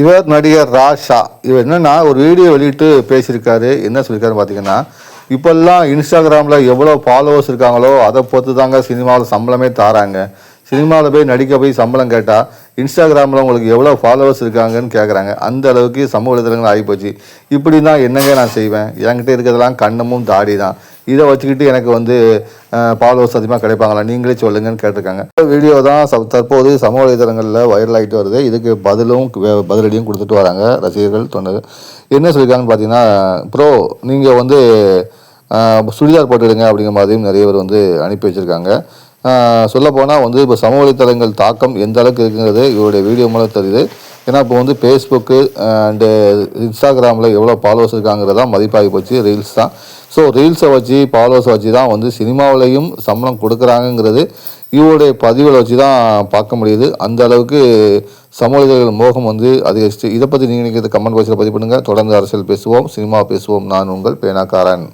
இவர் நடிகர் ராஷா இவர் என்னென்னா ஒரு வீடியோ வெளியிட்டு பேசியிருக்காரு. என்ன சொல்லியிருக்காருன்னு பார்த்தீங்கன்னா இப்போல்லாம் இன்ஸ்டாகிராமில் எவ்வளோ ஃபாலோவர்ஸ் இருக்காங்களோ அதை பொறுத்து தாங்க சினிமாவில் சம்பளமே தாராங்க. சினிமாவில் போய் நடிக்க போய் சம்பளம் கேட்டால் இன்ஸ்டாகிராமில் உங்களுக்கு எவ்வளோ ஃபாலோவர்ஸ் இருக்காங்கன்னு கேட்குறாங்க அந்த அளவுக்கு சமூக வலைதளங்கள் ஆகிப்போச்சு. இப்படி தான் என்னங்க நான் செய்வேன்? என்கிட்ட இருக்கிறதெல்லாம் கண்ணமும் தாடி தான் இதை வச்சுக்கிட்டு எனக்கு வந்து ஃபாலோவர்ஸ் அதிகமாக கிடைப்பாங்களா? நீங்களே சொல்லுங்கன்னு கேட்டிருக்காங்க. வீடியோ தான் தற்போது சமூக வலைதளங்களில் வைரல் ஆகிட்டு வருது. இதுக்கு பதிலும் பதிலடியும் கொடுத்துட்டு வராங்க ரசிகர்கள் தொண்டர்கள். என்ன சொல்லியிருக்காங்கன்னு பார்த்தீங்கன்னா ப்ரோ நீங்கள் வந்து சுடிதார் போட்டுடுங்க அப்படிங்கிற மாதிரியும் நிறைய பேர் வந்து அனுப்பி வச்சுருக்காங்க. சொல்லப்போனால் வந்து இப்போ சமூக வலைத்தளங்கள் தாக்கம் எந்த அளவுக்கு இருக்குங்கிறது இவருடைய வீடியோ மூலம் தெரியுது. ஏன்னா இப்போ வந்து ஃபேஸ்புக்கு அண்டு இன்ஸ்டாகிராமில் எவ்வளோ ஃபாலோவர்ஸ் இருக்காங்கிறது தான் மதிப்பாகி போச்சு ரீல்ஸ் தான். ஸோ ரீல்ஸை வச்சு ஃபாலோவர்ஸை வச்சு தான் வந்து சினிமாவிலையும் சம்பளம் கொடுக்குறாங்கங்கிறது இவருடைய பதிவுகளை வச்சு தான் பார்க்க முடியுது. அந்த அளவுக்கு சமூக மோகம் வந்து அதிகரிச்சு இதை பற்றி நீங்கள் நினைக்கிறது கமெண்ட் பாக்ஸில் பதிவு பண்ணுங்கள் தொடர்ந்து அரசியல் பேசுவோம் சினிமா பேசுவோம். நான் உங்கள் பேனாக்காரன்.